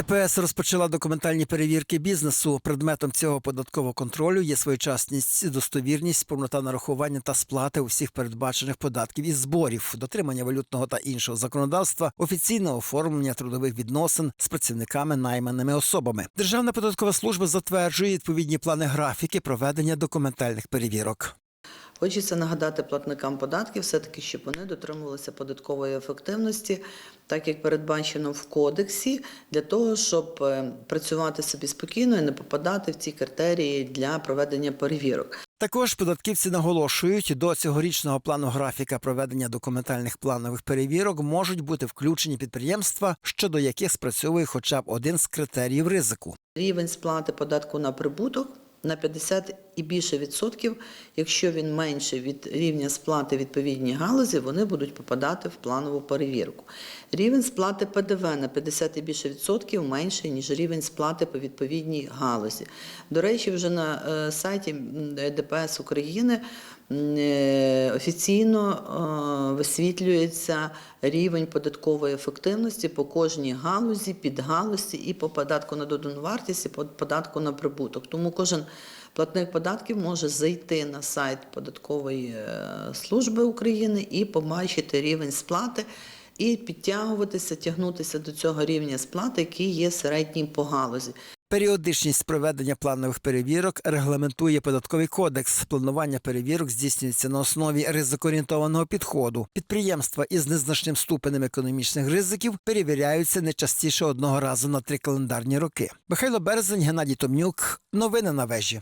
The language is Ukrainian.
ДПС розпочала документальні перевірки бізнесу. Предметом цього податкового контролю є своєчасність, достовірність, повнота нарахування та сплати усіх передбачених податків і зборів, дотримання валютного та іншого законодавства, офіційне оформлення трудових відносин з працівниками найманими особами. Державна податкова служба затверджує відповідні плани графіки проведення документальних перевірок. Хочеться нагадати платникам податків, все-таки, щоб вони дотримувалися податкової ефективності, так як передбачено в кодексі, для того, щоб е, працювати собі спокійно і не попадати в ці критерії для проведення перевірок. Також податківці наголошують, до цьогорічного плану графіка проведення документальних планових перевірок можуть бути включені підприємства, щодо яких спрацьовує хоча б один з критеріїв ризику. Рівень сплати податку на прибуток на 50 і більше відсотків, якщо він менше від рівня сплати відповідній галузі, вони будуть попадати в планову перевірку. Рівень сплати ПДВ на 50 і більше відсотків менший, ніж рівень сплати по відповідній галузі. До речі, вже на е, сайті ДПС України офіційно е, висвітлюється рівень податкової ефективності по кожній галузі, підгалузі і по податку на додану вартість, і по податку на прибуток. Тому кожен платник податків може зайти на сайт податкової е, служби України і побачити рівень сплати. І підтягуватися, тягнутися до цього рівня сплати, який є середнім по галузі. Періодичність проведення планових перевірок регламентує податковий кодекс. Планування перевірок здійснюється на основі ризикоорієнтованого підходу. Підприємства із незначним ступенем економічних ризиків перевіряються не частіше одного разу на три календарні роки. Михайло Березень, Геннадій Томнюк. Новини на вежі.